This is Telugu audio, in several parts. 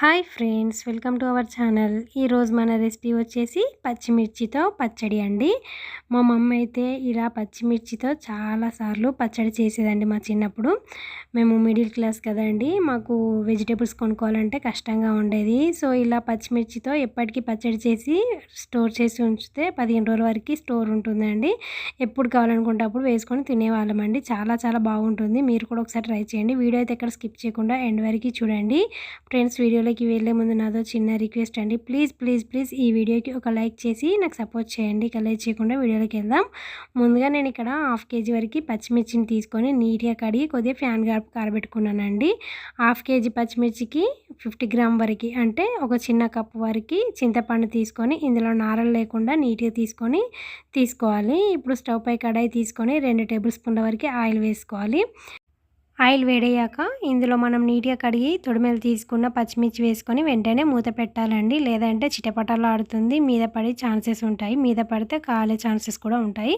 Hi friends welcome to our channel. ఈరోజు మన రెసిపీ వచ్చేసి పచ్చిమిర్చితో పచ్చడి అండి. మా మమ్మ అయితే ఇలా పచ్చిమిర్చితో చాలాసార్లు పచ్చడి చేసేదండి మా చిన్నప్పుడు. మేము మిడిల్ క్లాస్ కదండి మాకు వెజిటేబుల్స్ కొనుక్కోవాలంటే కష్టంగా ఉండేది. సో ఇలా పచ్చిమిర్చితో ఎప్పటికీ పచ్చడి చేసి స్టోర్ చేసి ఉంచితే పదిహేను రోజుల వరకు స్టోర్ ఉంటుందండి. ఎప్పుడు కావాలనుకుంటే అప్పుడు వేసుకొని తినేవాళ్ళమండి చాలా చాలా బాగుంటుంది. మీరు కూడా ఒకసారి ట్రై చేయండి. వీడియో అయితే ఎక్కడ స్కిప్ చేయకుండా ఎండ్ వరకు చూడండి. ఫ్రెండ్స్ వీడియో వీడియోలోకి వెళ్ళే ముందు నాదో చిన్న రిక్వెస్ట్ అండి. ప్లీజ్ ప్లీజ్ ప్లీజ్ ఈ వీడియోకి ఒక లైక్ చేసి నాకు సపోర్ట్ చేయండి. ఇక లైక్ చేయకుండా వీడియోలోకి వెళ్దాం. ముందుగా నేను ఇక్కడ హాఫ్ కేజీ వరకు పచ్చిమిర్చిని తీసుకొని నీట్గా కడిగి కొద్దిగా ఫ్యాన్ కారబెట్టుకున్నానండి. హాఫ్ కేజీ పచ్చిమిర్చికి ఫిఫ్టీ గ్రామ్ వరకు అంటే ఒక చిన్న కప్పు వరకు చింతపండు తీసుకొని ఇందులో నారలు లేకుండా నీట్గా తీసుకొని తీసుకోవాలి. ఇప్పుడు స్టవ్ పై కడాయి తీసుకొని రెండు టేబుల్ స్పూన్ల వరకు ఆయిల్ వేసుకోవాలి. ఆయిల్ వేడయ్యాక ఇందులో మనం నీట్గా కడిగి తొడిమెలు తీసుకున్న పచ్చిమిర్చి వేసుకొని వెంటనే మూత పెట్టాలండి. లేదంటే చిటపటాలు ఆడుతుంది. మీద పడే ఛాన్సెస్ ఉంటాయి. మీద పడితే కాలే ఛాన్సెస్ కూడా ఉంటాయి.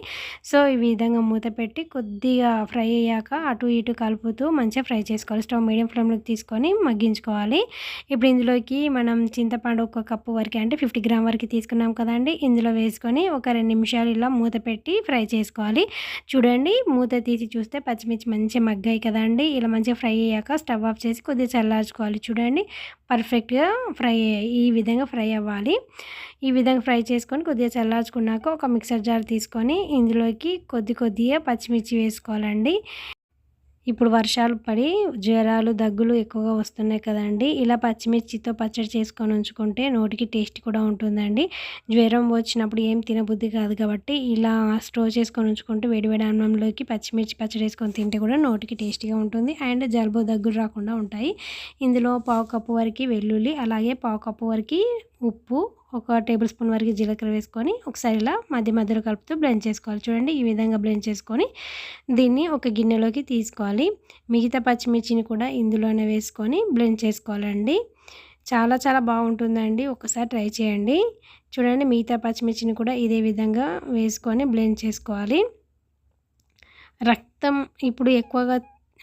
సో ఈ విధంగా మూత పెట్టి కొద్దిగా ఫ్రై అయ్యాక అటు ఇటు కలుపుతూ మంచిగా ఫ్రై చేసుకోవాలి. స్టవ్ మీడియం ఫ్లేమ్లోకి తీసుకొని మగ్గించుకోవాలి. ఇప్పుడు ఇందులోకి మనం చింతపండు ఒక కప్పు వరకు అంటే ఫిఫ్టీ గ్రామ్ వరకు తీసుకున్నాం కదండి. ఇందులో వేసుకొని ఒక రెండు నిమిషాలు ఇలా మూత పెట్టి ఫ్రై చేసుకోవాలి. చూడండి మూత తీసి చూస్తే పచ్చిమిర్చి మంచిగా మగ్గాయి కదండి. చూడండి ఇలా మంచిగా ఫ్రై అయ్యాక స్టవ్ ఆఫ్ చేసి కొద్దిగా చల్లార్చుకోవాలి. చూడండి పర్ఫెక్ట్గా ఫ్రై ఈ విధంగా ఫ్రై అవ్వాలి. ఈ విధంగా ఫ్రై చేసుకొని కొద్దిగా చల్లార్చుకున్నాక ఒక మిక్సర్ జార్ తీసుకొని ఇందులోకి కొద్ది కొద్దిగా పచ్చిమిర్చి వేసుకోవాలండి. ఇప్పుడు వర్షాలు పడి జ్వరాలు దగ్గులు ఎక్కువగా వస్తున్నాయి కదండి. ఇలా పచ్చిమిర్చితో పచ్చడి చేసుకొని ఉంచుకుంటే నోటికి టేస్ట్ కూడా ఉంటుందండి. జ్వరం వచ్చినప్పుడు ఏం తినబుద్ధి కాదు కాబట్టి ఇలా స్టోర్ చేసుకొని ఉంచుకుంటే వేడివేడి అన్నంలోకి పచ్చిమిర్చి పచ్చడి వేసుకొని తింటే కూడా నోటికి టేస్టీగా ఉంటుంది. అండ్ జలుబు దగ్గులు రాకుండా ఉంటాయి. ఇందులో పావు కప్పు వరకు వెల్లుల్లి అలాగే పావు కప్పు వరకు ఉప్పు ఒక టేబుల్ స్పూన్ వరకు జీలకర్ర వేసుకొని ఒకసారి ఇలా మధ్య మధ్యలో కలుపుతూ బ్లెండ్ చేసుకోవాలి. చూడండి ఈ విధంగా బ్లెండ్ చేసుకొని దీన్ని ఒక గిన్నెలోకి తీసుకోవాలి. మిగతా పచ్చిమిర్చిని కూడా ఇందులోనే వేసుకొని బ్లెండ్ చేసుకోవాలండి. చాలా చాలా బాగుంటుందండి. ఒకసారి ట్రై చేయండి. చూడండి మిగతా పచ్చిమిర్చిని కూడా ఇదే విధంగా వేసుకొని బ్లెండ్ చేసుకోవాలి. రక్తం ఇప్పుడు ఎక్కువగా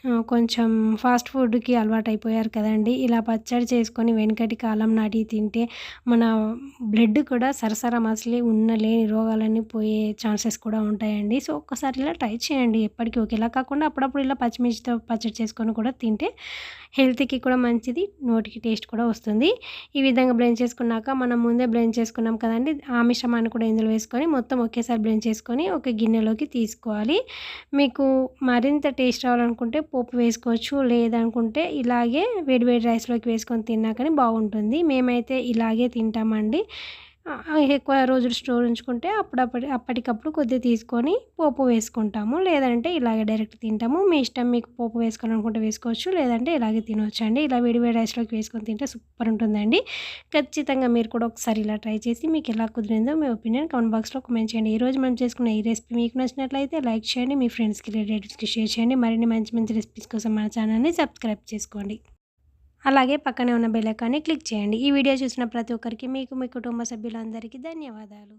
కొంచెం ఫాస్ట్ ఫుడ్కి అలవాటు అయిపోయారు కదండి. ఇలా పచ్చడి చేసుకొని వెనకటి కాలం నాటి తింటే మన బ్లడ్ కూడా సరసర మసలి ఉన్న లేని రోగాలన్నీ పోయే ఛాన్సెస్ కూడా ఉంటాయండి. సో ఒక్కసారి ఇలా ట్రై చేయండి. ఎప్పటికీ ఒకేలా కాకుండా అప్పుడప్పుడు ఇలా పచ్చిమిర్చితో పచ్చడి చేసుకొని కూడా తింటే హెల్త్కి కూడా మంచిది నోటికి టేస్ట్ కూడా వస్తుంది. ఈ విధంగా బ్లెండ్ చేసుకున్నాక మనం ముందే బ్లెండ్ చేసుకున్నాం కదండి. ఆ మిశ్రమాన్ని కూడా ఇందులో వేసుకొని మొత్తం ఒకేసారి బ్లెండ్ చేసుకొని ఒక గిన్నెలోకి తీసుకోవాలి. మీకు మరింత టేస్ట్ రావాలనుకుంటే పోపు వేసుకోవచ్చు. లేదనుకుంటే ఇలాగే వేడివేడి రైస్లోకి వేసుకొని తిన్నా కానీ బాగుంటుంది. మేమైతే ఇలాగే తింటామండి. ఎక్కువ రోజులు స్టోర్ ఉంచుకుంటే అప్పుడప్పుడు అప్పటికప్పుడు కొద్దిగా తీసుకొని పోపు వేసుకుంటాము. లేదంటే ఇలాగే డైరెక్ట్ తింటాము. మీ ఇష్టం మీకు పోపు వేసుకోవాలనుకుంటే వేసుకోవచ్చు. లేదంటే ఇలాగే తినవచ్చు అండి ఇలా వేడివేడి రైస్లోకి వేసుకొని తింటే సూపర్ ఉంటుందండి. ఖచ్చితంగా మీరు కూడా ఒకసారి ఇలా ట్రై చేసి మీకు ఎలా కుదిరిందో మీ ఒపీనియన్ కామెంట్ బాక్స్లో కామెంట్ చేయండి. ఈరోజు మనం చేసుకున్న ఈ రెసిపీ మీకు నచ్చినట్లయితే లైక్ చేయండి. మీ ఫ్రెండ్స్కి రిలేటివ్స్కి షేర్ చేయండి. మరిన్ని మంచి మంచి రెసిపీస్ కోసం మన ఛానల్ని సబ్స్క్రైబ్ చేసుకోండి. అలాగే పక్కనే ఉన్న బెల్లైకాన్ని క్లిక్ చేయండి. ఈ వీడియో చూసిన ప్రతి ఒక్కరికి మీకు మీ కుటుంబ సభ్యులందరికీ ధన్యవాదాలు.